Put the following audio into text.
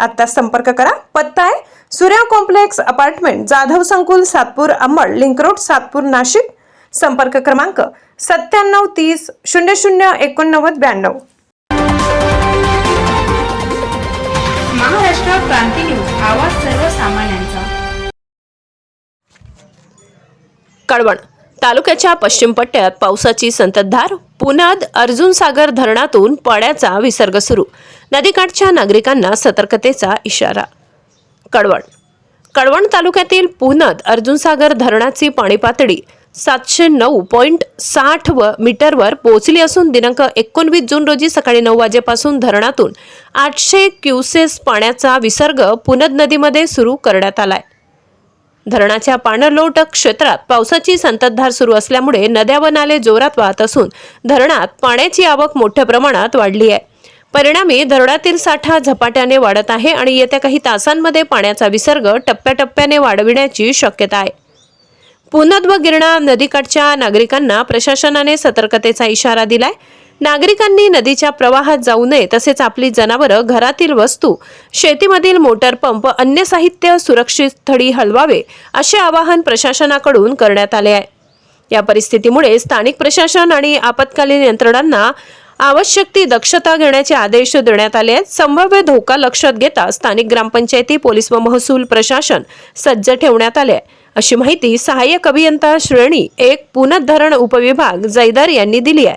आता संपर्क करा. पत्ता आहे सूर्या कॉम्प्लेक्स अपार्टमेंट जाधव संकुल सातपूर अंबड लिंक रोड सातपूर नाशिक. संपर्क क्रमांक सत्त्याण्णव तीस शून्य शून्य एकोणनव्वद ब्याण्णव. महाराष्ट्र क्रांती न्यूज आवाज सर्वसामान्यांचा. कळवण तालुक्याच्या पश्चिम पट्ट्यात पावसाची संततधार पुनाद अर्जुन सागर धरणातून पाण्याचा विसर्ग सुरू. नदीकाठच्या नागरिकांना सतर्कतेचा इशारा. कडवण कळवण तालुक्यातील पुनद अर्जुन सागर धरणाची पाणी पातळी सातशे नऊ पॉईंट साठ व मीटरवर पोहोचली असून दिनांक एकोणवीस जून रोजी सकाळी नऊ वाजेपासून धरणातून आठशे क्युसेस पाण्याचा विसर्ग पुनद नदीमध्ये सुरू करण्यात आला आहे धरणाच्या पाणलोट क्षेत्रात पावसाची संततधार सुरू असल्यामुळे नद्या व नाले जोरात वाहत असून धरणात पाण्याची आवक मोठ्या प्रमाणात वाढली आहे. परिणामी धरणातील साठा झपाट्याने वाढत आहे आणि येत्या काही तासांमध्ये पाण्याचा विसर्ग टप्प्याटप्प्याने वाढविण्याची शक्यता आहे. पुनद व गिरणा नदीकाठच्या नागरिकांना प्रशासनाने सतर्कतेचा इशारा दिलाय. नागरिकांनी नदीच्या प्रवाहात जाऊ नये तसेच आपली जनावरं घरातील वस्तू शेतीमधील मोटर पंप अन्य साहित्य सुरक्षित स्थळी हलवावे असे आवाहन प्रशासनाकडून करण्यात आले आहे. या परिस्थितीमुळे स्थानिक प्रशासन आणि आपत्कालीन यंत्रणांना आवश्यक ती दक्षता घेण्याचे आदेश देण्यात आले आहेत. संभाव्य धोका लक्षात घेता स्थानिक ग्रामपंचायती पोलीस व महसूल प्रशासन सज्ज ठेवण्यात आले आहे. अशी माहिती सहाय्यक अभियंता श्रेणी एक पुनर्धरण उपविभाग जैदार यांनी दिली आहे.